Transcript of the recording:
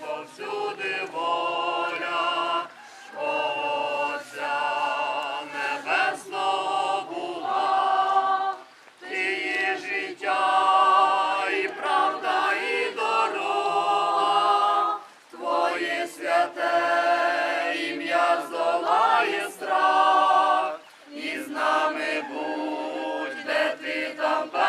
повсюди воля Отця небесного була, ти життя, і правда, і дорога, твоє святе ім'я здолає страх, і з нами де ти там.